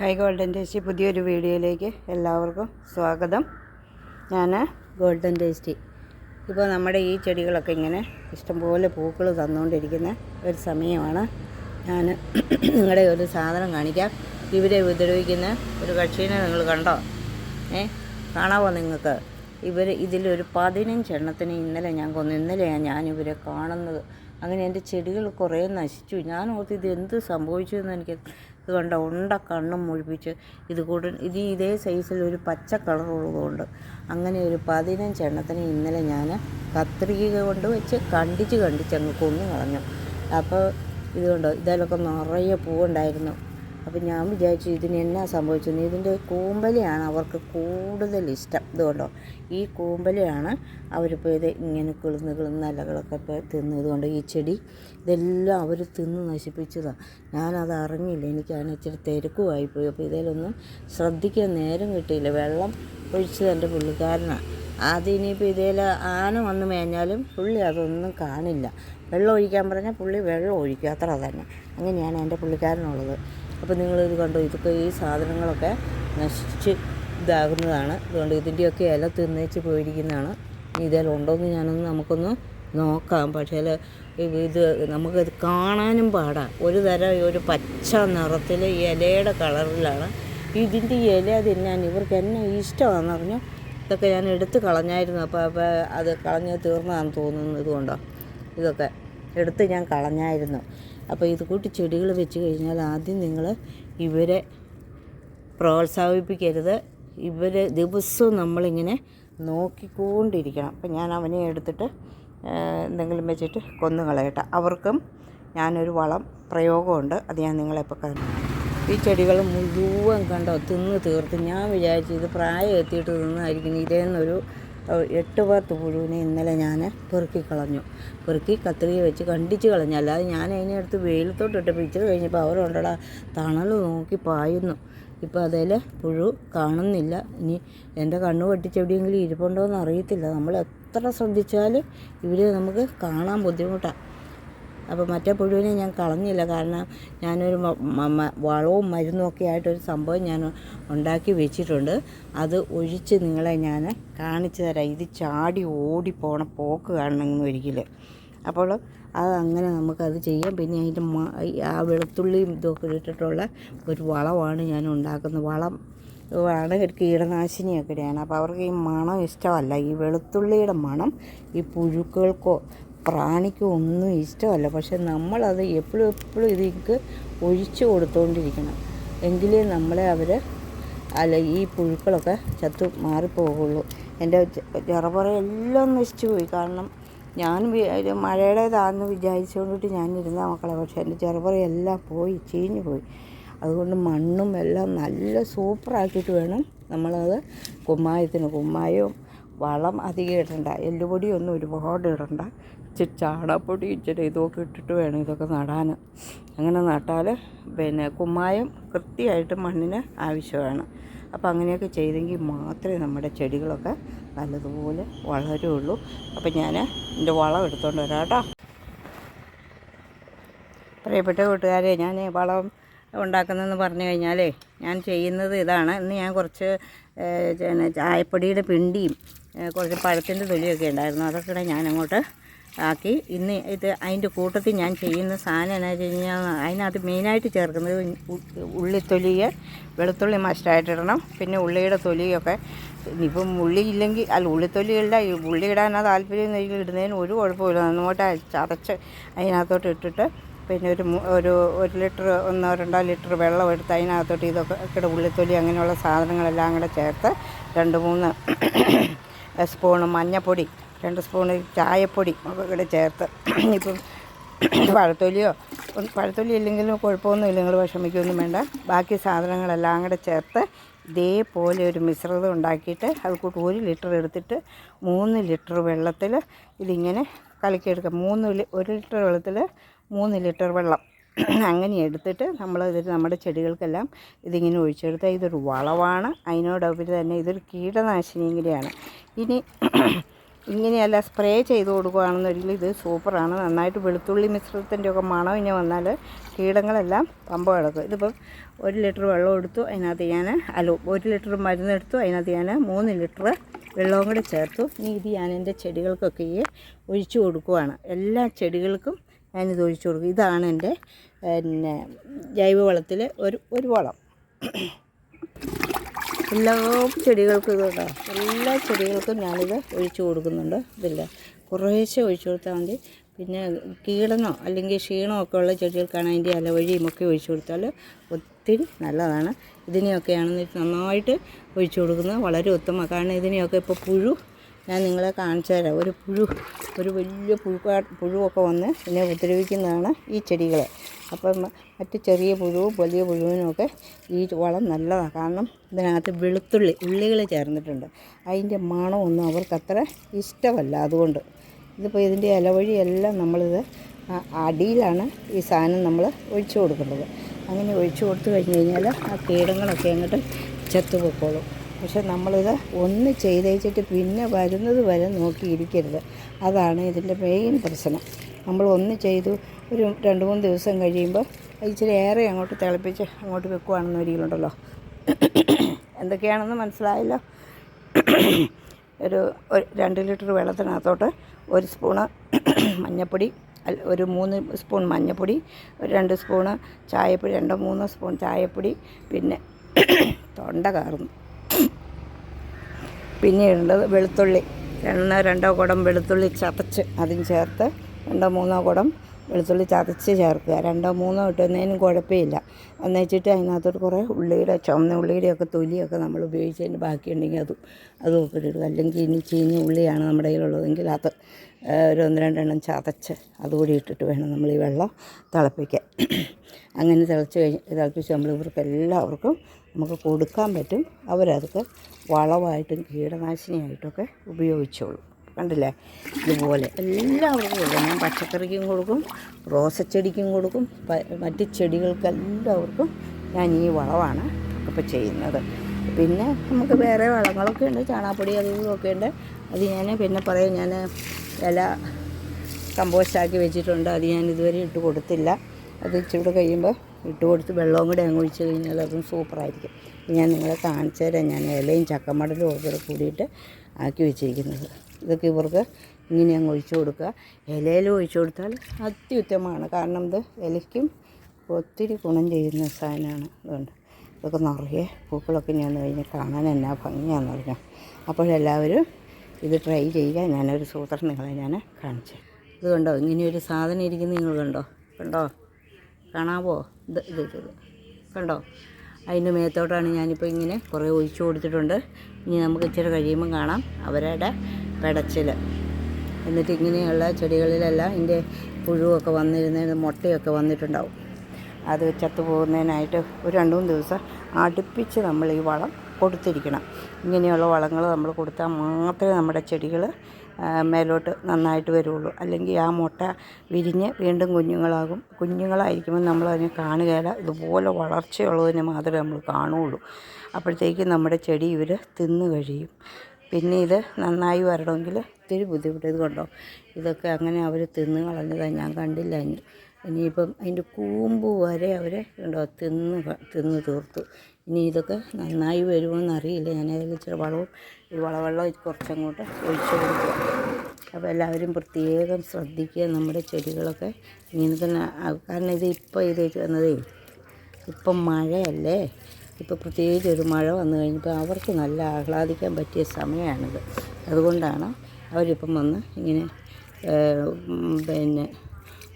High golden tasty പുതിയൊരു വീഡിയോയിലേക്ക് എല്ലാവർക്കും സ്വാഗതം. ഞാൻ ഗോൾഡൻ ടേസ്റ്റി. ഇപ്പോൾ നമ്മുടെ ഈ ചെടികളൊക്കെ ഇങ്ങനെ ഇഷ്ടംപോലെ പൂക്കൾ തന്നുകൊണ്ടിരിക്കുന്ന ഒരു സമയമാണ്. ഞാൻ നിങ്ങളുടെ ഒരു സാധനം കാണിക്കാം. ഇവരെ ഉപദ്രവിക്കുന്ന ഒരു കക്ഷീനെ നിങ്ങൾ കണ്ടോ? ഏ കാണാവോ നിങ്ങൾക്ക്? ഇവർ ഇതിലൊരു പതിനഞ്ചെണ്ണത്തിന് ഇന്നലെ ഞാൻ കൊന്നു ഇന്നലെയാണ് ഞാൻ കാണുന്നത്. അങ്ങനെ എന്റെ ചെടികൾ കുറേ നശിച്ചു. ഞാൻ ഓർത്ത് ഇത് എന്ത് സംഭവിച്ചു എന്ന് എനിക്ക് കണ്ട ഉണ്ട കണ്ണും മുഴിപ്പിച്ച് ഇത് കൂടെ ഇത് ഇതേ സൈസിൽ ഒരു പച്ച കളറുള്ളതുകൊണ്ട് അങ്ങനെ ഒരു പതിനഞ്ചെണ്ണത്തിന് ഇന്നലെ ഞാൻ കത്രിക കൊണ്ട് വെച്ച് കണ്ടിച്ച് കണ്ടിച്ച് അങ്ങ് കൊന്നു കളഞ്ഞു. അപ്പോൾ ഇതുകൊണ്ട് ഇതിലൊക്കെ നിറയെ പൂവുണ്ടായിരുന്നു. അപ്പം ഞാൻ വിചാരിച്ചു ഇതിന് എന്നാ സംഭവിച്ചെന്ന് ഇതിന്റെ കൂമ്പലിയാണ് അവർക്ക് കൂടുതൽ ഇഷ്ടം. ഇതുകൊണ്ടോ ഈ കൂമ്പലിയാണ് അവരിപ്പോൾ ഇത് ഇങ്ങനെ കിളുന്ന് കിളുന്ന ഇലകളൊക്കെ ഇപ്പോൾ തിന്നതുകൊണ്ട് ഈ ചെടി ഇതെല്ലാം അവർ തിന്ന് നശിപ്പിച്ചതാണ് ഞാനത് അറിഞ്ഞില്ല. എനിക്ക് അതിന് ഇച്ചിരി തിരക്കുമായിപ്പോയി അപ്പോൾ ഇതിലൊന്നും ശ്രദ്ധിക്കാൻ നേരം കിട്ടിയില്ല. വെള്ളം ഒഴിച്ചത് എന്റെ പുള്ളിക്കാരനാണ് ആദ്യം ഇനിയിപ്പോൾ ഇതേല ആന വന്ന് മേഞ്ഞാലും പുള്ളി അതൊന്നും കാണില്ല. വെള്ളം ഒഴിക്കാൻ പറഞ്ഞാൽ പുള്ളി വെള്ളം ഒഴിക്കും. അത്ര തന്നെ. അങ്ങനെയാണ് എന്റെ പുള്ളിക്കാരനുള്ളത്. അപ്പോൾ നിങ്ങളിത് കണ്ടോ? ഇതൊക്കെ ഈ സാധനങ്ങളൊക്കെ നശിച്ച് ഇതാകുന്നതാണ്. അതുകൊണ്ട് ഇതിന്റെയൊക്കെ ഇല തിന്നേച്ച് പോയിരിക്കുന്നതാണ്. ഇതിലുണ്ടോയെന്ന് ഞാനൊന്ന് നമുക്കൊന്ന് നോക്കാം. പക്ഷേ ഇത് നമുക്കത് കാണാനും പാടാം. ഒരു തരം ഒരു പച്ച നിറത്തിൽ ഇലയുടെ കളറിലാണ്. ഇതിന്റെ ഇല തിന്നാൻ ഇവർക്ക് എന്നെ ഇഷ്ടമാണെന്ന് പറഞ്ഞു ഇതൊക്കെ ഞാൻ എടുത്ത് കളഞ്ഞായിരുന്നു. അപ്പോൾ അപ്പോൾ അത് കളഞ്ഞ് തീർന്നതാണെന്ന് തോന്നുന്നു ഇതുകൊണ്ടോ? ഇതൊക്കെ എടുത്ത് ഞാൻ കളഞ്ഞായിരുന്നു. അപ്പോൾ ഇത് കൂട്ടി ചെടികൾ വെച്ച് കഴിഞ്ഞാൽ ആദ്യം നിങ്ങൾ ഇവരെ പ്രോത്സാഹിപ്പിക്കരുത്. ഇവരെ ദിവസവും നമ്മളിങ്ങനെ നോക്കിക്കൊണ്ടിരിക്കണം. അപ്പം ഞാൻ അവനെ എടുത്തിട്ട് എന്തെങ്കിലും വെച്ചിട്ട് കൊന്നു കളയട്ടെ. അവർക്കും ഞാനൊരു വളം പ്രയോഗമുണ്ട്. അത് ഞാൻ നിങ്ങളെപ്പോൾ കാണും ഈ ചെടികൾ മുഴുവൻ കണ്ടോ? തിന്ന് തീർത്ത്. ഞാൻ വിചാരിച്ചു ഇത് പ്രായം എത്തിയിട്ട് തിന്നായിരിക്കും. ഇതേന്നൊരു എട്ട് പത്ത് പുഴുവിനെ ഇന്നലെ ഞാൻ പെറുക്കി കളഞ്ഞു. പെറുക്കി കത്രിക വെച്ച് കണ്ടിച്ച് കളഞ്ഞു. അല്ലാതെ ഞാൻ അതിനെ എടുത്ത് വെയിലത്തോട്ട് ഇട്ടപ്പോൾ ഇച്ചിരി കഴിഞ്ഞപ്പോൾ അവരുണ്ടടാ തണൽ നോക്കി പായുന്നു. ഇപ്പോൾ അതിൽ പുഴു കാണുന്നില്ല. ഇനി എന്റെ കണ്ണ് പൊട്ടിച്ചെവിടെയെങ്കിലും ഇരിപ്പുണ്ടോ എന്ന് അറിയത്തില്ല. നമ്മൾ എത്ര ശ്രദ്ധിച്ചാലും ഇവരെ നമുക്ക് കാണാൻ ബുദ്ധിമുട്ടാണ് അപ്പോൾ മറ്റേ പുഴുവിനെ ഞാൻ കളഞ്ഞില്ല. കാരണം ഞാനൊരു വളവും മരുന്നും ഒക്കെ ആയിട്ടൊരു സംഭവം ഞാൻ ഉണ്ടാക്കി വെച്ചിട്ടുണ്ട്. അത് ഒഴിച്ച് നിങ്ങളെ ഞാൻ കാണിച്ചു തരാം. ഇത് ചാടി ഓടി പോണ പോക്ക് കാണണമെന്ന് ഒരിക്കൽ അപ്പോൾ അത് അങ്ങനെ നമുക്കത് ചെയ്യാം. പിന്നെ അതിന്റെ ആ വെളുത്തുള്ളിയും ഇതൊക്കെ ഇട്ടിട്ടുള്ള ഒരു വളമാണ് ഞാൻ ഉണ്ടാക്കുന്നത്. വളം ആണ് കീടനാശിനിയൊക്കെയാണ് അപ്പോൾ അവർക്ക് ഈ മണം ഇഷ്ടമല്ല. ഈ വെളുത്തുള്ളിയുടെ മണം ഈ പുഴുക്കൾക്കോ പ്രാണിക്കോ ഒന്നും ഇഷ്ടമല്ല. പക്ഷെ നമ്മളത് എപ്പോഴും എപ്പോഴും ഇതിക്ക് ഒഴിച്ചു കൊടുത്തുകൊണ്ടിരിക്കണം എങ്കിലേ നമ്മളെ അവർ അല്ല ഈ പുഴുക്കളൊക്കെ ചത്തു മാറിപ്പോകുള്ളൂ എന്റെ ചെറുപറയെല്ലാം നശിച്ചു പോയി. കാരണം ഞാൻ മഴയുടേതാണെന്ന് വിചാരിച്ചുകൊണ്ടിട്ട് ഞാൻ ഇരുന്ന മക്കളെ. പക്ഷേ എന്റെ ചെറുപറയെല്ലാം പോയി ചീഞ്ഞു പോയി. അതുകൊണ്ട് മണ്ണും എല്ലാം നല്ല സൂപ്പറാക്കിയിട്ട് വേണം നമ്മളത് കുമ്മായത്തിന്. കുമ്മായവും വളം അധികം ഇടണ്ട. എല്ലുപൊടിയൊന്നും ഒരുപാട് ഇടണ്ട. ഇച്ചിരി ചാണകപ്പൊടി ഇച്ചിരി ഇതൊക്കെ ഇട്ടിട്ട് വേണം ഇതൊക്കെ നടാൻ. അങ്ങനെ നട്ടാൽ പിന്നെ കുമ്മായം കൃത്യമായിട്ട് മണ്ണിന് ആവശ്യമാണ്. അപ്പോൾ അങ്ങനെയൊക്കെ ചെയ്തെങ്കിൽ മാത്രമേ നമ്മുടെ ചെടികളൊക്കെ നല്ലതുപോലെ വളരുള്ളൂ. അപ്പോൾ ഞാൻ എന്റെ വളം എടുത്തുകൊണ്ട് വരാം കേട്ടോ. പ്രിയപ്പെട്ട കൂട്ടുകാരെ ഞാൻ വളം ഉണ്ടാക്കുന്നതെന്ന് പറഞ്ഞു കഴിഞ്ഞാലേ ഞാൻ ചെയ്യുന്നത് ഇതാണ്. ഇന്ന് ഞാൻ കുറച്ച് ചായപ്പൊടിയുടെ പിണ്ടിയും കുറച്ച് പഴത്തിന്റെ തൊലിയൊക്കെ ഉണ്ടായിരുന്നു. അതൊക്കെ ഞാൻ അങ്ങോട്ട് ആക്കി. ഇന്ന് ഇത് അതിന്റെ കൂട്ടത്തിൽ ഞാൻ ചെയ്യുന്ന സാധനം എന്നാ വെച്ച് കഴിഞ്ഞാൽ അതിനകത്ത് മെയിനായിട്ട് ചേർക്കുന്നത് ഉള്ളിത്തൊലിയെ വെളുത്തുള്ളി മസ്റ്റായിട്ട് ഇടണം. പിന്നെ ഉള്ളിയുടെ തൊലിയൊക്കെ ഇപ്പം ഉള്ളി ഇല്ലെങ്കിൽ അല്ല ഈ ഉള്ളി ഇടാനാ താല്പര്യം ഇടുന്നതിന് ഒരു കുഴപ്പമില്ല അങ്ങോട്ട് ചതച്ച് അതിനകത്തോട്ട് ഇട്ടിട്ട് പിന്നെ ഒരു ഒരു ഒരു ലിറ്റർ ഒന്നോ രണ്ടോ ലിറ്റർ വെള്ളം എടുത്ത് അതിനകത്തോട്ട് ഇതൊക്കെ ഇവിടെ ഉള്ളിത്തൊലി അങ്ങനെയുള്ള സാധനങ്ങളെല്ലാം കൂടെ ചേർത്ത് രണ്ട് മൂന്ന് സ്പൂണ് മഞ്ഞൾപ്പൊടി രണ്ട് സ്പൂൺ ചായപ്പൊടി ഒക്കെ കൂടെ ചേർത്ത്. ഇപ്പം പഴത്തൊലിയോ പഴത്തൊലി ഇല്ലെങ്കിലും കുഴപ്പമൊന്നുമില്ല നിങ്ങൾ വിഷമിക്കൊന്നും വേണ്ട. ബാക്കി സാധനങ്ങളെല്ലാം കൂടെ ചേർത്ത് ഇതേപോലെ ഒരു മിശ്രിതം ഉണ്ടാക്കിയിട്ട് അത് കൂട്ട് ഒരു ലിറ്റർ എടുത്തിട്ട് മൂന്ന് ലിറ്റർ വെള്ളത്തിൽ ഇതിങ്ങനെ കലക്കിയെടുക്കുക മൂന്ന് ഒരു ലിറ്റർ വെള്ളത്തിൽ മൂന്ന് ലിറ്റർ വെള്ളം അങ്ങനെ എടുത്തിട്ട് നമ്മൾ ഇത് നമ്മുടെ ചെടികൾക്കെല്ലാം ഇതിങ്ങനെ ഒഴിച്ചെടുത്താൽ ഇതൊരു വളമാണ്. അതിനോടൊപ്പം തന്നെ ഇതൊരു കീടനാശിനിയും കൂടിയാണ് ഇനി ഇങ്ങനെയല്ല സ്പ്രേ ചെയ്ത് കൊടുക്കുകയാണെന്നുണ്ടെങ്കിൽ ഇത് സൂപ്പറാണ്. നന്നായിട്ട് വെളുത്തുള്ളി മിശ്രിതത്തിന്റെ ഒക്കെ മണം ഇങ്ങനെ വന്നാൽ കീടങ്ങളെല്ലാം പമ്പ കിടക്കും. ഇതിപ്പം ഒരു ലിറ്റർ വെള്ളം എടുത്തു അതിനകത്ത് ഞാൻ അല്ല ഒരു ലിറ്റർ മരുന്നെടുത്തു അതിനകത്ത് ഞാൻ മൂന്ന് ലിറ്റർ വെള്ളവും കൂടി ചേർത്തു. ഇനി ഇത് ഞാൻ എന്റെ ചെടികൾക്കൊക്കെ ഈ ഒഴിച്ചു കൊടുക്കുവാണ്. എല്ലാ ചെടികൾക്കും ഞാനിത് ഒഴിച്ചു കൊടുക്കും. ഇതാണ് എന്റെ പിന്നെ ജൈവവളത്തിൽ ഒരു ഒരു വളം. എല്ലാ ചെടികൾക്കും ഇത് കേട്ടോ. എല്ലാ ചെടികൾക്കും ഞാനിത് ഒഴിച്ചു കൊടുക്കുന്നുണ്ട്. ഇതില്ല? കുറേശ്ശെ ഒഴിച്ചു കൊടുത്താൽ മതി. പിന്നെ കീടനോ അല്ലെങ്കിൽ ക്ഷീണമോ ഒക്കെ ഉള്ള ചെടികൾക്കാണ് അതിന്റെ അലവഴിയും ഒക്കെ ഒഴിച്ചു കൊടുത്താൽ ഒത്തിരി നല്ലതാണ്. ഇതിനെയൊക്കെയാണെന്ന് നന്നായിട്ട് ഒഴിച്ചു കൊടുക്കുന്നത് വളരെ ഉത്തമ കാരണം ഇതിനെയൊക്കെ ഇപ്പോൾ പുഴു ഞാൻ നിങ്ങളെ കാണിച്ചു തരാം. ഒരു പുഴു ഒരു വലിയ പുഴുക്കാ പുഴുവൊക്കെ വന്ന് എന്നെ ഉപദ്രവിക്കുന്നതാണ് ഈ ചെടികൾ അപ്പം മറ്റ് ചെറിയ പുഴുവും വലിയ പുഴുവിനുമൊക്കെ ഈ വളം നല്ലതാണ്. കാരണം ഇതിനകത്ത് വെളുത്തുള്ളി ഉള്ളികൾ ചേർന്നിട്ടുണ്ട്. അതിന്റെ മണമൊന്നും അവർക്കത്ര ഇഷ്ടമല്ല അതുകൊണ്ട്. ഇതിപ്പോൾ ഇതിന്റെ ഇലവഴിയെല്ലാം നമ്മളിത് അടിയിലാണ് ഈ സാധനം നമ്മൾ ഒഴിച്ചു കൊടുക്കേണ്ടത് അങ്ങനെ ഒഴിച്ചു കൊടുത്തു കഴിഞ്ഞ് കഴിഞ്ഞാൽ ആ കീടങ്ങളൊക്കെ അങ്ങോട്ട് ചത്തുപൊക്കോളും പക്ഷെ നമ്മളിത് ഒന്ന് ചെയ്തേച്ചിട്ട് പിന്നെ വരുന്നത് വരെ നോക്കിയിരിക്കരുത്. അതാണ് ഇതിന്റെ മെയിൻ പ്രശ്നം. നമ്മൾ ഒന്ന് ചെയ്തു ഒരു രണ്ട് മൂന്ന് ദിവസം കഴിയുമ്പോൾ ഇച്ചിരി ഏറെ അങ്ങോട്ട് തിളപ്പിച്ച് അങ്ങോട്ട് വെക്കുവാണെന്ന് ഒരിക്കലുണ്ടല്ലോ. എന്തൊക്കെയാണെന്ന് മനസ്സിലായല്ലോ. ഒരു രണ്ട് ലിറ്റർ വെള്ളത്തിനകത്തോട്ട് ഒരു സ്പൂണ് മഞ്ഞൾപ്പൊടി ഒരു മൂന്ന് സ്പൂൺ മഞ്ഞൾപ്പൊടി ഒരു രണ്ട് സ്പൂണ് ചായപ്പൊടി രണ്ടോ മൂന്നോ സ്പൂൺ ചായപ്പൊടി പിന്നെ തൊണ്ട കാർന്നു. പിന്നെ ഇടേണ്ടത് വെളുത്തുള്ളി. രണ്ടോ രണ്ടോ കുടം വെളുത്തുള്ളി ചതച്ച് അതും ചേർത്ത് രണ്ടോ മൂന്നോ കുടം വെളുത്തുള്ളി ചതച്ച് ചേർക്കുക. രണ്ടോ മൂന്നോ ഇട്ടുന്നതിനും കുഴപ്പമില്ല. എന്ന് വെച്ചിട്ട് അതിനകത്തോട്ട് കുറേ ഉള്ളിയുടെ ചുമന്ന ഉള്ളിയുടെയൊക്കെ തൊലിയൊക്കെ നമ്മൾ ഉപയോഗിച്ചതിന് ബാക്കിയുണ്ടെങ്കിൽ അതും അതും ഒക്കെ ഇടുക. അല്ലെങ്കിൽ ഇനി ചീഞ്ഞ ഉള്ളിയാണ് നമ്മുടെ കയ്യിലുള്ളതെങ്കിൽ അത് ഒരു ഒന്ന് രണ്ടെണ്ണം ചതച്ച് അതുകൂടി ഇട്ടിട്ട് വേണം നമ്മൾ ഈ വെള്ളം തിളപ്പിക്കാൻ. അങ്ങനെ തിളച്ച് കഴിഞ്ഞ് തിളപ്പിച്ച് നമ്മൾ ഇവർക്ക് എല്ലാവർക്കും നമുക്ക് കൊടുക്കാൻ പറ്റും. അവരതൊക്കെ വളമായിട്ടും കീടനാശിനിയായിട്ടൊക്കെ ഉപയോഗിച്ചോളും. കണ്ടില്ലേ? ഇതുപോലെ എല്ലാവർക്കും കൊടുക്കും. ഞാൻ പച്ചക്കറിക്കും കൊടുക്കും റോസച്ചെടിക്കും കൊടുക്കും മറ്റ് ചെടികൾക്കെല്ലാവർക്കും ഞാൻ ഈ വളമാണ് ഇപ്പോൾ ചെയ്യുന്നത്. പിന്നെ നമുക്ക് വേറെ വളങ്ങളൊക്കെ ഉണ്ട് ചാണാപ്പൊടി അതും ഉണ്ട്. അത് ഞാൻ പിന്നെ പറയും ഞാൻ ഇല കമ്പോസ്റ്റാക്കി വെച്ചിട്ടുണ്ട്. അത് ഞാൻ ഇതുവരെ ഇട്ട് കൊടുത്തില്ല. അത് ഇച്ചിരി കഴിയുമ്പോൾ ഇട്ട് കൊടുത്ത് വെള്ളവും കൂടി അങ്ങ് ഒഴിച്ച് കഴിഞ്ഞാൽ അതും സൂപ്പറായിരിക്കും. ഞാൻ നിങ്ങളെ കാണിച്ചു തരാം. ഞാൻ ഇലയും ചക്കമടലും ഒക്കെ കൂടിയിട്ട് ആക്കി വെച്ചിരിക്കുന്നത്. ഇതൊക്കെ ഇവർക്ക് ഇങ്ങനെ അങ്ങ് ഒഴിച്ചു കൊടുക്കുക. ഇലയിലും ഒഴിച്ചു കൊടുത്താൽ അത്യുത്തമമാണ്. കാരണം ഇത് ഇലയ്ക്കും ഒത്തിരി ഗുണം ചെയ്യുന്ന സാധനമാണ്. അതുകൊണ്ട് ഇതൊക്കെ നിറയെ പൂക്കളൊക്കെ ഞാൻ കഴിഞ്ഞ് കാണാൻ എന്നാ ഭംഗിയാണെന്ന് പറഞ്ഞു അപ്പോഴെല്ലാവരും ഇത് ട്രൈ ചെയ്യുക. ഞാനൊരു സൂത്രം നിങ്ങളെ ഞാൻ കാണിച്ചു ഇത് കണ്ടോ? ഇങ്ങനെയൊരു സാധനം ഇരിക്കുന്നത് നിങ്ങൾ കണ്ടോ? കണ്ടോ? കാണാവോ? ഇത് ഇത് ഇത്. കണ്ടോ? അതിന്റെ മേത്തോട്ടാണ് ഞാനിപ്പോൾ ഇങ്ങനെ കുറേ ഒഴിച്ചു കൊടുത്തിട്ടുണ്ട്. ഇനി നമുക്ക് ഇച്ചിരി കഴിയുമ്പം കാണാം. അവരുടെ പെടച്ചിൽ എന്നിട്ട് ഇങ്ങനെയുള്ള ചെടികളിലെല്ലാം ഇതിന്റെ പുഴുവൊക്കെ വന്നിരുന്നതിന് മുട്ടയൊക്കെ വന്നിട്ടുണ്ടാവും. അത് ചത്തു പോകുന്നതിനായിട്ട് ഒരു രണ്ട് മൂന്ന് ദിവസം അടുപ്പിച്ച് നമ്മൾ ഈ വളം കൊടുത്തിരിക്കണം. ഇങ്ങനെയുള്ള വളങ്ങൾ നമ്മൾ കൊടുത്താൽ മാത്രമേ നമ്മുടെ ചെടികൾ മേലോട്ട് നന്നായിട്ട് വരുള്ളൂ. അല്ലെങ്കിൽ ആ മുട്ട വിരിഞ്ഞ് വീണ്ടും കുഞ്ഞുങ്ങളാകും. കുഞ്ഞുങ്ങളായിരിക്കുമ്പോൾ നമ്മൾ അതിനെ കാണുകയില്ല ഇതുപോലെ വളർച്ചയുള്ളതിനെ മാത്രമേ നമ്മൾ കാണുകയുള്ളൂ. അപ്പോഴത്തേക്കും നമ്മുടെ ചെടി ഇവർ തിന്നു കഴിയും. പിന്നെ ഇത് നന്നായി വരണമെങ്കിൽ ഒത്തിരി ബുദ്ധിമുട്ട് ഇത് കണ്ടോ ഇതൊക്കെ അങ്ങനെ അവർ തിന്ന് കളഞ്ഞതാണ് ഞാൻ കണ്ടില്ല. ഇനി ഇനിയിപ്പം അതിന്റെ കൂമ്പ് വരെ അവർ കണ്ടോ തിന്ന് തിന്ന് തീർത്തു. ഇനി ഇതൊക്കെ നന്നായി വരുമോയെന്ന് അറിയില്ല. ഞാൻ അതിൽ ഇച്ചിരി വളവും ഈ വളവെള്ളം കുറച്ചങ്ങോട്ട് ഒഴിച്ചു കൊടുക്കുക. അപ്പോൾ എല്ലാവരും പ്രത്യേകം ശ്രദ്ധിക്കുക നമ്മുടെ ചെടികളൊക്കെ. ഇങ്ങനെ തന്നെ കാരണം ഇത് ഇപ്പോൾ ഇത് വന്നതേ ഇപ്പം മഴയല്ലേ? ഇപ്പോൾ പ്രത്യേകിച്ച് ഒരു മഴ വന്നു കഴിഞ്ഞപ്പോൾ അവർക്ക് നല്ല ആഹ്ലാദിക്കാൻ പറ്റിയ സമയമാണിത്. അതുകൊണ്ടാണ് അവരിപ്പം വന്ന് ഇങ്ങനെ പിന്നെ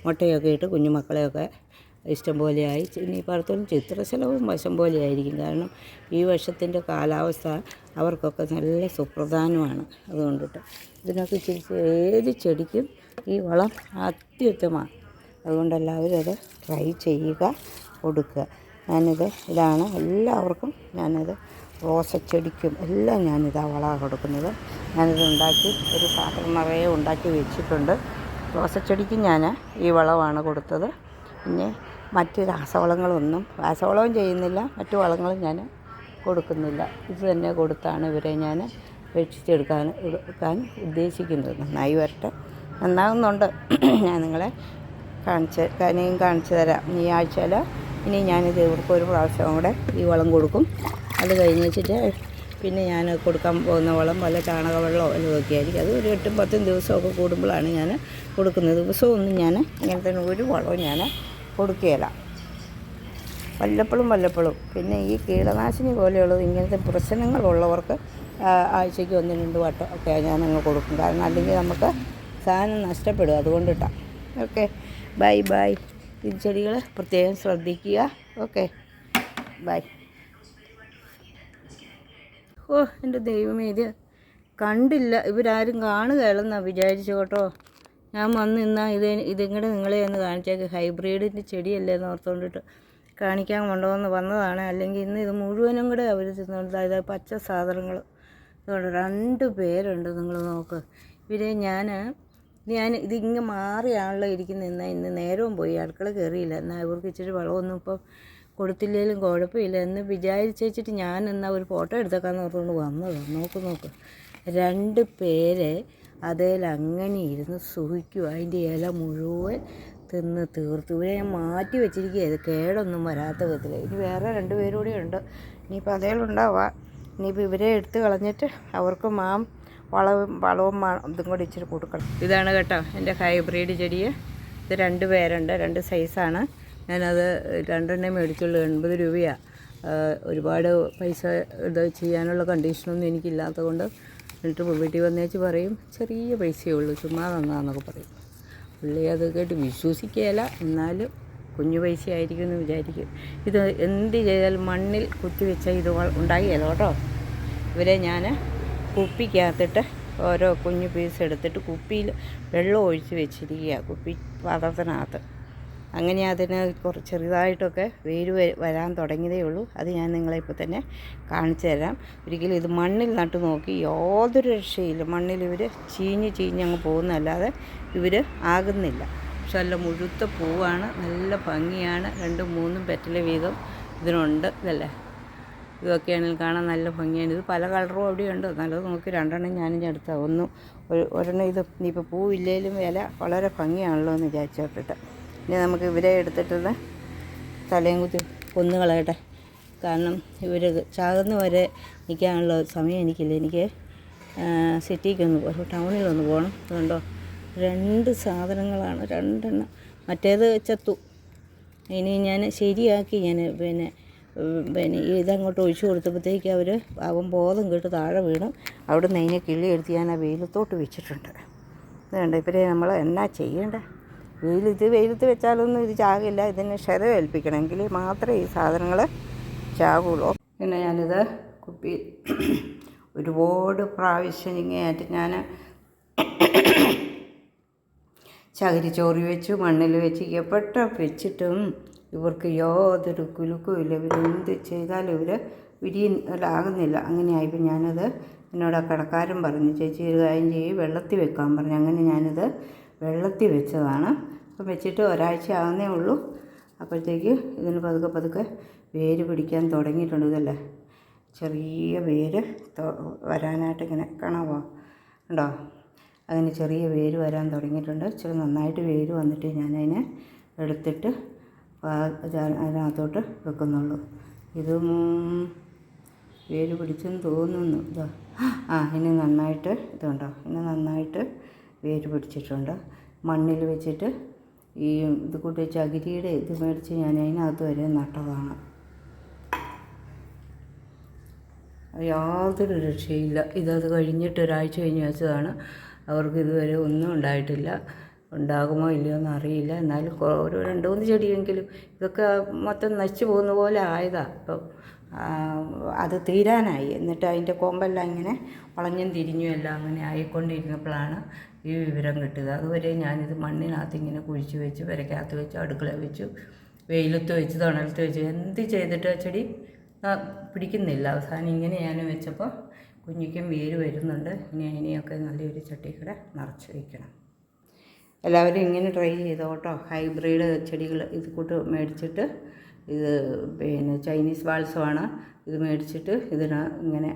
മുട്ടയൊക്കെ ഇട്ട് കുഞ്ഞുമക്കളെയൊക്കെ ഇഷ്ടം പോലെയായി ഇനി പറത്തോളം ചിത്രശലവും വശം പോലെ ആയിരിക്കും. കാരണം ഈ വർഷത്തിന്റെ കാലാവസ്ഥ അവർക്കൊക്കെ നല്ല സുപ്രധാനമാണ് അതുകൊണ്ടിട്ട്. ഇതിനൊക്കെ ഏത് ചെടിക്കും ഈ വളം അത്യുത്തമാണ് അതുകൊണ്ട് എല്ലാവരും അത് ട്രൈ ചെയ്യുക കൊടുക്കുക. ഞാനിത് ഇതാണ്. എല്ലാവർക്കും ഞാനിത് റോസച്ചെടിക്കും എല്ലാം ഞാനിതാ വളമാണ് കൊടുക്കുന്നത്. ഞാനിത് ഉണ്ടാക്കി ഒരു പാത്രം നിറയെ ഉണ്ടാക്കി വെച്ചിട്ടുണ്ട്. റോസച്ചെടിക്കും ഞാൻ ഈ വളമാണ് കൊടുത്തത്. പിന്നെ മറ്റ് രാസവളങ്ങളൊന്നും രാസവളവും ചെയ്യുന്നില്ല. മറ്റു വളങ്ങളും ഞാൻ കൊടുക്കുന്നില്ല. ഇത് തന്നെ കൊടുത്താണ് ഇവരെ ഞാൻ രക്ഷിച്ചെടുക്കാൻ എടുക്കാൻ ഉദ്ദേശിക്കുന്നത്. നന്നായി വരട്ടെ. നന്നാകുന്നുണ്ട് ഞാൻ നിങ്ങളെ കാണിച്ച് കാണിച്ചു തരാം. ഈ ആഴ്ചയിൽ ഇനി ഞാനിത് ഇവർക്ക് ഒരു പ്രാവശ്യം കൂടെ ഈ വളം കൊടുക്കും. അത് കഴിഞ്ഞ് വെച്ചിട്ട് പിന്നെ ഞാൻ കൊടുക്കാൻ പോകുന്ന വളം വല്ല ചാണകവെള്ളമോ വല്ലതും ഒക്കെ ആയിരിക്കും. അത് ഒരു എട്ടും പത്തും ദിവസമൊക്കെ കൂടുമ്പോഴാണ് ഞാൻ കൊടുക്കുന്നത്. ദിവസമൊന്നും ഞാൻ ഇങ്ങനത്തെ ഒരു വളവും ഞാൻ കൊടുക്കുകയില്ല. വല്ലപ്പോഴും വല്ലപ്പോഴും. പിന്നെ ഈ കീടനാശിനി പോലെയുള്ളത് ഇങ്ങനത്തെ പ്രശ്നങ്ങളുള്ളവർക്ക് ആഴ്ചയ്ക്ക് ഒന്ന് രണ്ട് വട്ടം ഒക്കെ ഞാൻ അങ്ങ് കൊടുക്കും. കാരണം അല്ലെങ്കിൽ നമുക്ക് സാധനം നഷ്ടപ്പെടും അതുകൊണ്ടിട്ടാണ് ഓക്കെ. Bye bye. ഈ പ്രത്യേകം ശ്രദ്ധിക്കുക. ഓക്കെ. ബൈ. ഓ എന്റെ ദൈവമേ ഇത് കണ്ടില്ല. ഇവരാരും കാണുകയല്ലെന്നാണ് വിചാരിച്ചു കേട്ടോ. ഞാൻ വന്ന് നിന്നാൽ ഇത് ഇതിങ്ങടെ നിങ്ങളെ ഒന്ന് കാണിച്ചേക്ക്. ഹൈബ്രിഡിന്റെ ചെടിയല്ലേ എന്ന് ഓർത്തുകൊണ്ടിട്ട് കാണിക്കാൻ കൊണ്ടുവന്ന് വന്നതാണ്. അല്ലെങ്കിൽ ഇന്ന് ഇത് മുഴുവനും കൂടെ അവർ തിന്നുകൊണ്ട് അതായത് പച്ച സാധനങ്ങൾ ഇതുകൊണ്ട് രണ്ട് പേരുണ്ട് നിങ്ങൾ നോക്ക്. ഇവരെ ഞാൻ ഞാൻ ഇതിങ്ങ് മാറിയാണല്ലോ ഇരിക്കുന്നത് എന്നാൽ ഇന്ന് നേരവും പോയി. അടുക്കള കയറിയില്ല എന്നാൽ ഇവർക്ക് ഇച്ചിരി വെള്ളമൊന്നും ഇപ്പം കൊടുത്തില്ലെങ്കിലും കുഴപ്പമില്ല എന്ന് വിചാരിച്ചിട്ട് ഞാൻ എന്നാൽ ഒരു ഫോട്ടോ എടുത്തേക്കാന്ന് പറഞ്ഞുകൊണ്ട് വന്നത്. നോക്ക് നോക്ക്. രണ്ട് പേരെ അതേൽ അങ്ങനെ ഇരുന്ന് സുഖിക്കും. അതിന്റെ ഇല മുഴുവൻ തിന്ന് തീർത്തു. ഇവരെ ഞാൻ മാറ്റി വെച്ചിരിക്കുക കേടൊന്നും വരാത്ത വിധത്തിൽ ഇനി വേറെ രണ്ട് പേരും കൂടി ഉണ്ട് ഇനിയിപ്പോൾ അതേലുണ്ടാവാം ഇനിയിപ്പോൾ ഇവരെ എടുത്ത് കളഞ്ഞിട്ട് അവർക്ക് മാം വളവും വളവും ഇതും കൂടി ഇച്ചിരി കൊടുക്കണം. ഇതാണ് കേട്ടോ എന്റെ ഹൈബ്രിഡ് ചെടി ഇത് രണ്ട് പേരുണ്ട് രണ്ട് സൈസാണ്. ഞാനത് രണ്ടെണ്ണം മേടിച്ചുള്ളൂ എൺപത് രൂപയാണ് ഒരുപാട് പൈസ ഇത് ചെയ്യാനുള്ള കണ്ടീഷനൊന്നും എനിക്കില്ലാത്തത് കൊണ്ട് എന്നിട്ട് വീട്ടിൽ വന്നേച്ച് പറയും ചെറിയ പൈസയേ ഉള്ളൂ ചുമ്മാ തന്നാന്നൊക്കെ പറയും. പുള്ളി അത് കേട്ട് വിശ്വസിക്കുകയില്ല. എന്നാലും കുഞ്ഞു പൈസ ആയിരിക്കും എന്ന് വിചാരിക്കും. ഇത് എന്ത് ചെയ്താലും മണ്ണിൽ കുത്തിവെച്ചാൽ ഇത് ഉണ്ടാകുകയില്ല കേട്ടോ. ഇവരെ ഞാൻ കുപ്പിക്കകത്തിട്ട് ഓരോ കുഞ്ഞു പീസ് എടുത്തിട്ട് കുപ്പിയിൽ വെള്ളം ഒഴിച്ച് വെച്ചിരിക്കുക കുപ്പി പാത്രത്തിനകത്ത്. അങ്ങനെ അതിന് കുറച്ച് ചെറുതായിട്ടൊക്കെ വേര് വരാൻ തുടങ്ങിയതേ ഉള്ളൂ. അത് ഞാൻ നിങ്ങളെ ഇപ്പോൾ തന്നെ കാണിച്ചു തരാം. ഒരിക്കലും ഇത് മണ്ണിൽ നട്ടു നോക്കി യാതൊരു രക്ഷയില്ല. മണ്ണിൽ ഇവർ ചീഞ്ഞ് ചീഞ്ഞ് അങ്ങ് പോകുന്നല്ലാതെ ഇവർ ആകുന്നില്ല. പക്ഷെ നല്ല മുഴുത്ത പൂവാണ് നല്ല ഭംഗിയാണ്. രണ്ടും മൂന്നും പെറ്റൽ വീതം ഇതിനുണ്ട് ഇതല്ലേ? ഇതൊക്കെയാണെങ്കിൽ കാണാൻ നല്ല ഭംഗിയാണ്. ഇത് പല കളറും അവിടെയുണ്ട് നല്ലത് നോക്കി രണ്ടെണ്ണം ഞാനും എടുത്താൽ ഒന്നും ഒരു ഒരെണ്ണം ഇത് ഇനിയിപ്പോൾ പൂവില്ലേലും വില വളരെ ഭംഗിയാണല്ലോ എന്ന് വിചാരിച്ചോട്ടിട്ട് ഇനി നമുക്ക് ഇവരെ എടുത്തിട്ടുള്ള തലയും കുത്തി കൊന്നു കളയട്ടെ. കാരണം ഇവർ ചാകുന്ന വരെ നിൽക്കാനുള്ള സമയം എനിക്കില്ല. എനിക്ക് സിറ്റിക്കൊന്ന് ഒരു ടൗണിലൊന്ന് പോകണം. അതുകൊണ്ടോ രണ്ട് സാധനങ്ങളാണ് രണ്ടെണ്ണം. മറ്റേത് ചത്തു. ഇനി ഞാൻ ശരിയാക്കി ഞാൻ പിന്നെ പിന്നെ ഇതങ്ങോട്ട് ഒഴിച്ചു കൊടുത്തപ്പോഴത്തേക്ക് അവർ അവൻ ബോധം കേട്ട് താഴെ വീണു. അവിടെ നിന്ന് അതിനെ കിള്ളിയെടുത്ത് ഞാൻ ആ വെയിലത്തോട്ട് വെച്ചിട്ടുണ്ട്. അതുകൊണ്ട് ഇവരെ നമ്മൾ എന്നാ ചെയ്യണ്ടേ? വെയിൽ ഇത് വെയിലത്ത് വെച്ചാലൊന്നും ഇത് ചാകില്ല ഇതിന് ക്ഷത ഏൽപ്പിക്കണമെങ്കിൽ മാത്രമേ ഈ സാധനങ്ങൾ ചാകുള്ളൂ. പിന്നെ ഞാനിത് കുപ്പി ഒരുപാട് പ്രാവശ്യം ഇങ്ങനെയായിട്ട് ഞാൻ ചകിരിച്ചോറി വെച്ചു മണ്ണിൽ വെച്ച് എപ്പോഴും വെച്ചിട്ടും ഇവർക്ക് യാതൊരു കുലുക്കും ഇല്ല. ഇവരെന്ത് ചെയ്താലും ഇവർ വിരിയലാകുന്നില്ല അങ്ങനെയായപ്പോൾ ഞാനത് എന്നോട് ആ കടക്കാരൻ പറഞ്ഞു ചേച്ചി ഒരു കാര്യം ചെയ്യും വെള്ളത്തിൽ വെക്കാൻ പറഞ്ഞു. അങ്ങനെ ഞാനിത് വെള്ളത്തിൽ വെച്ചതാണ്. അപ്പം വെച്ചിട്ട് ഒരാഴ്ച ആകുന്നേ ഉള്ളൂ. അപ്പോഴത്തേക്ക് ഇതിന് പതുക്കെ പതുക്കെ വേര് പിടിക്കാൻ തുടങ്ങിയിട്ടുണ്ട് ഇതല്ലേ? ചെറിയ വേര് വരാനായിട്ട് ഇങ്ങനെ കാണാവോ. ഉണ്ടോ അതിന് ചെറിയ വേര് വരാൻ തുടങ്ങിയിട്ടുണ്ട്. ഇച്ചിരി നന്നായിട്ട് വേര് വന്നിട്ട് ഞാനതിനെ എടുത്തിട്ട് അതിനകത്തോട്ട് വെക്കുന്നുള്ളൂ. ഇതും വേര് പിടിച്ചെന്ന് തോന്നുന്നു. ഇതാ. ആ ഇനി നന്നായിട്ട് ഇതുണ്ടോ? ഇനി നന്നായിട്ട് വേര് പിടിച്ചിട്ടുണ്ട്. മണ്ണിൽ വെച്ചിട്ട് ഈ ഇത് കൂട്ടി ചകിരിയുടെ ഇത് മേടിച്ച് ഞാൻ അതിനകത്ത് വരെ നട്ടതാണ്. യാതൊരു രക്ഷയില്ല. ഇതത് കഴിഞ്ഞിട്ട് ഒരാഴ്ച കഴിഞ്ഞ് വെച്ചതാണ്. അവർക്ക് ഇതുവരെ ഒന്നും ഉണ്ടായിട്ടില്ല. ഉണ്ടാകുമോ ഇല്ലയോ എന്ന് അറിയില്ല എന്നാലും ഒരു രണ്ട് മൂന്ന് ചെടിയെങ്കിലും ഇതൊക്കെ മൊത്തം നശിച്ചു പോകുന്ന പോലെ ആയതാണ് ഇപ്പം അത് തീരാനായി. എന്നിട്ട് അതിന്റെ കൊമ്പെല്ലാം ഇങ്ങനെ വളഞ്ഞും തിരിഞ്ഞും എല്ലാം അങ്ങനെ ആയിക്കൊണ്ടിരുന്നപ്പോഴാണ് ഈ വിവരം കിട്ടിയത്. അതുവരെ ഞാനിത് മണ്ണിനകത്ത് ഇങ്ങനെ കുഴിച്ച് വെച്ച് പെരക്കകത്ത് വെച്ച് അടുക്കള വെച്ചു വെയിലത്ത് വെച്ച് തണലത്ത് വെച്ച് എന്ത് ചെയ്തിട്ട് ചെടി പിടിക്കുന്നില്ല. അവസാനം ഇങ്ങനെ ഞാൻ വെച്ചപ്പോൾ കുഞ്ഞിക്കും വേര് വരുന്നുണ്ട്. ഇനി അതിനെയൊക്കെ നല്ലൊരു ചട്ടിക്കട നിറച്ച് വയ്ക്കണം എല്ലാവരും ഇങ്ങനെ ട്രൈ ചെയ്തോ കേട്ടോ. ഹൈബ്രിഡ് ചെടികൾ ഇത് കൂട്ട് മേടിച്ചിട്ട് ഇത് പിന്നെ ചൈനീസ് വാൾസമാണ് ഇത് മേടിച്ചിട്ട് ഇതിന് ഇങ്ങനെ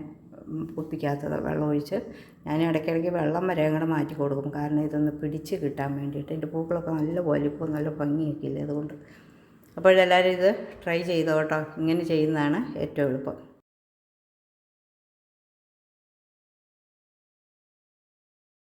കുപ്പിക്കാത്തത് വെള്ളം ഒഴിച്ച് ഞാൻ ഇടയ്ക്കിടയ്ക്ക് വെള്ളം വരെ അങ്ങോട്ട് മാറ്റി കൊടുക്കും. കാരണം ഇതൊന്ന് പിടിച്ച് കിട്ടാൻ വേണ്ടിയിട്ട്. എന്റെ പൂക്കളൊക്കെ നല്ല വലിപ്പം നല്ല ഭംഗിയൊക്കെ ഇല്ലേ അതുകൊണ്ട്. അപ്പോഴെല്ലാവരും ഇത് ട്രൈ ചെയ്തോ കേട്ടോ. ഇങ്ങനെ ചെയ്യുന്നതാണ് ഏറ്റവും എളുപ്പം.